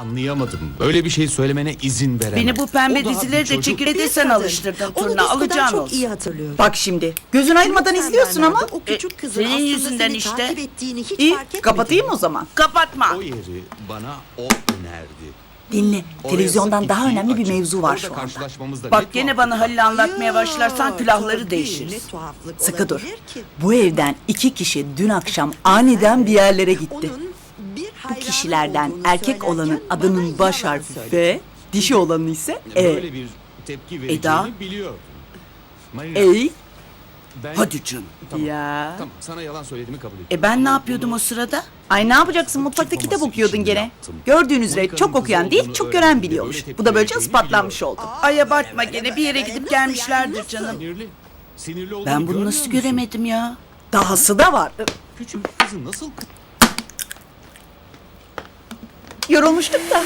Anlayamadım. Böyle bir şey söylemene izin veremem. Beni bu pembe dizileri de Bir sen alıştırdın Onu turna. diskodan Alacağın çok olsun. iyi hatırlıyorum. Bak şimdi. Gözün ayırmadan Sen izliyorsun ama. Bernardo O küçük kızın senin aslında yüzünden seni işte. takip ettiğini hiç İyi fark kapatayım o zaman. Kapatma. O yeri bana o önerdi. Dinle. Oraya Televizyondan daha gittiği önemli bir mevzu var Orada şu anda. karşılaşmamızda ne Bak gene bana. Halil'i anlatmaya başlarsan külahları değişir. Sıkı dur. Bu evden iki kişi dün akşam aniden bir yerlere gitti. Onun Bu kişilerden erkek olanın adının baş harfi. F, dişi olanın ise E. Böyle bir tepki vereceğini Eda? Marina, Ey ben... Hadi canım. Tamam, ya. Tamam sana yalan söylediğimi kabul ediyorum. E ben ne Ama yapıyordum bunu o sırada? Ay ne yapacaksın mutfakta kitap Çıkmaması okuyordun için gene. yaptım. Gördüğünüz üzere Monika'nın çok kızı okuyan değil olduğunu çok gören biliyormuş. tepki Bu da böylece vereceğini ispatlanmış oldu. Ay abartma gene bir yere gidip gelmişlerdir canım. Sinirli. Sinirli olduğunu Ben bunu görmüyor nasıl musun? göremedim ya? Dahası da var. Küçük kızı nasıl Yorulmuştuk da.